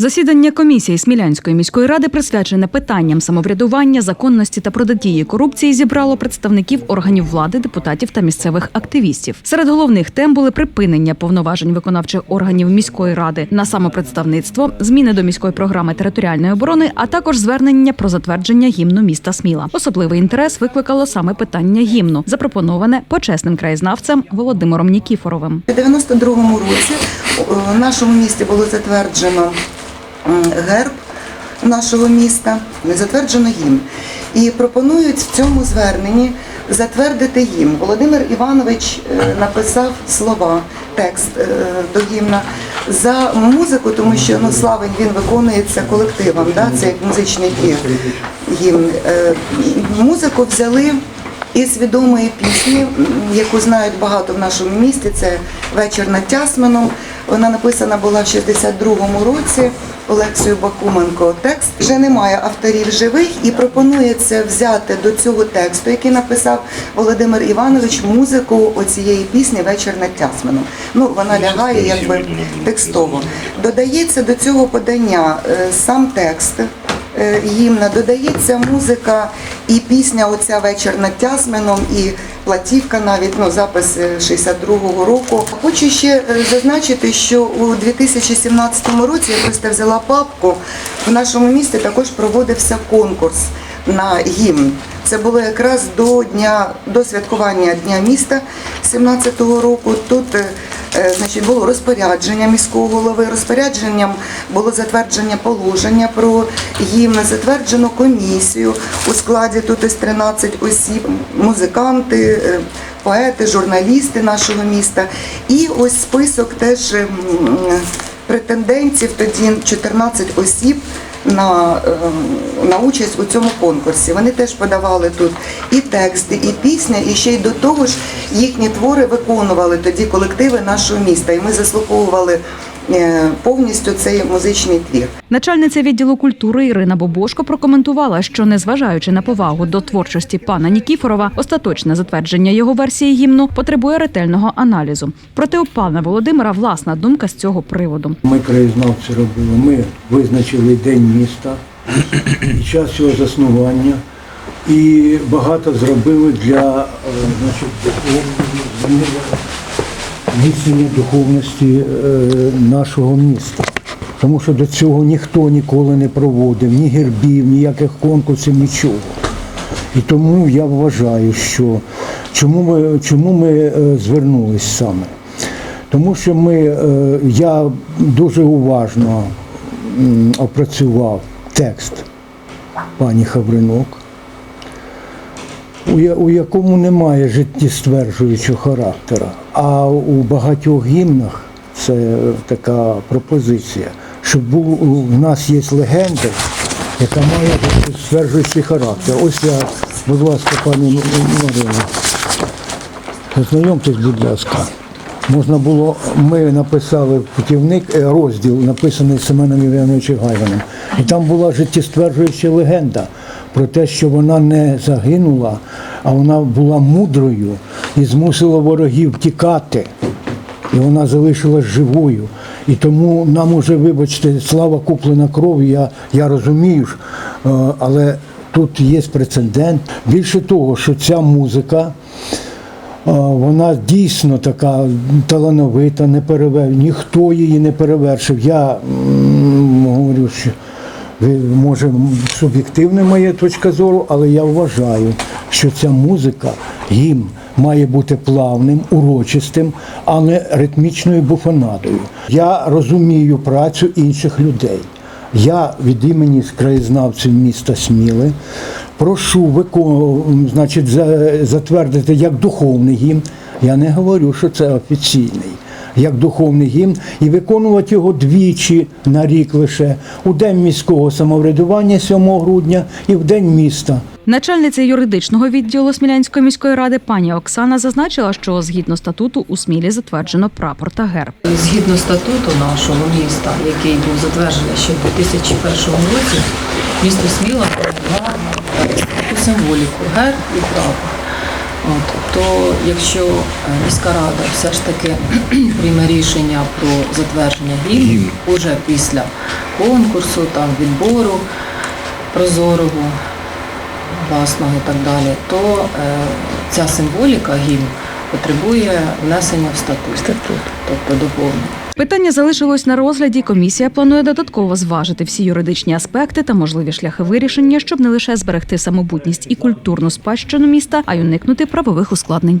Засідання комісії Смілянської міської ради, присвячене питанням самоврядування, законності та протидії корупції, зібрало представників органів влади, депутатів та місцевих активістів. Серед головних тем були припинення повноважень виконавчих органів міської ради на самопредставництво, зміни до міської програми територіальної оборони, а також звернення про затвердження гімну міста Сміла. Особливий інтерес викликало саме питання гімну, запропоноване почесним краєзнавцем Володимиром Нікіфоровим. У 92-му році е, в нашому місті було затверджено герб нашого міста, затверджено гімн. І пропонують в цьому зверненні затвердити гімн. Володимир Іванович е, написав слова, текст е, до гімна за музику, тому що ну, славень він виконується колективом, да? це як музичний гімн. Е, Музику взяли із відомої пісні, яку знають багато в нашому місті, це Вечір над Тясмином. Вона написана була в 62-му році Олексію Бакуменко. Текст вже немає авторів живих і пропонується взяти до цього тексту, який написав Володимир Іванович, музику оцієї пісні Вечір над Тясмином. Ну вона лягає якби текстово. Додається до цього подання е, сам текст гімна, додається музика і пісня оця вечір над Тясменом, і платівка навіть, ну, запис е, 62-го року. Хочу ще е, зазначити, що у 2017 році я просто взяла папку, в нашому місті також проводився конкурс на гімн. Це було якраз до дня до святкування Дня міста 17-го року. Тут е, е, значить, було розпорядження міського голови. Розпорядженням було затвердження положення про гімн, затверджено комісію у складі тут із 13 осіб, музиканти. е, Поети, журналісти нашого міста, і ось список теж претендентів, тоді 14 осіб на, е, на участь у цьому конкурсі. Вони теж подавали тут і тексти, і пісня, і ще й до того ж їхні твори виконували тоді колективи нашого міста. І ми заслуховували повністю цей музичний твір. Начальниця відділу культури Ірина Бобошко прокоментувала, що незважаючи на повагу до творчості пана Нікіфорова, остаточне затвердження його версії гімну потребує ретельного аналізу. Проте у пана Володимира власна думка з цього приводу. Ми краєзнавці робили. Ми визначили день міста і час його заснування. І багато зробили для е, значить, зміцнення духовності е, нашого міста. Тому що до цього ніхто ніколи не проводив, ні гербів, ніяких конкурсів, нічого. І тому я вважаю, що чому ми, чому ми е, звернулись саме? Тому що ми, е, я дуже уважно опрацював текст пані Хавринок, у, якому немає життєстверджуючого характера. А у багатьох гімнах це така пропозиція, що був, у- нас є легенда, яка має життєстверджуючий характер. Ось я, будь ласка, пані Марина, Познайомтесь, будь ласка. Можна було, ми написали путівник, е, розділ, написаний Семеном Євгеновичем Гайваном. І там була життєстверджуюча легенда про те, що вона не загинула, а вона була мудрою і змусила ворогів тікати. І вона залишилась живою. І тому нам уже, вибачте, слава куплена кров, я, я розумію, е, але тут є прецедент. Більше того, що ця музика. Вона дійсно така талановита, не перевер... ніхто її не перевершив. Я говорю, що може суб'єктивна моя точка зору, але я вважаю, що ця музика, гімн, має бути плавним, урочистим, а не ритмічною буфонадою. Я розумію працю інших людей. Я від імені краєзнавців міста Сміли прошу значить, затвердити як духовний гімн. Я не говорю, що це офіційний, як духовний гімн, і виконувати його двічі на рік лише у день міського самоврядування 7 грудня і в день міста. Начальниця юридичного відділу Смілянської міської ради пані Оксана зазначила, що згідно статуту у Смілі затверджено прапор та герб. Згідно статуту нашого міста, який був затверджений ще в 2001 році, місто Сміла має символіку герб і прапор. От, то якщо е, міська рада все ж таки прийме рішення про затвердження гімну уже після конкурсу, там відбору прозорого, власного і так далі, то е, ця символіка гімн потребує внесення в статут, тобто доповнення. Питання залишилось на розгляді. Комісія планує додатково зважити всі юридичні аспекти та можливі шляхи вирішення, щоб не лише зберегти самобутність і культурну спадщину міста, а й уникнути правових ускладнень.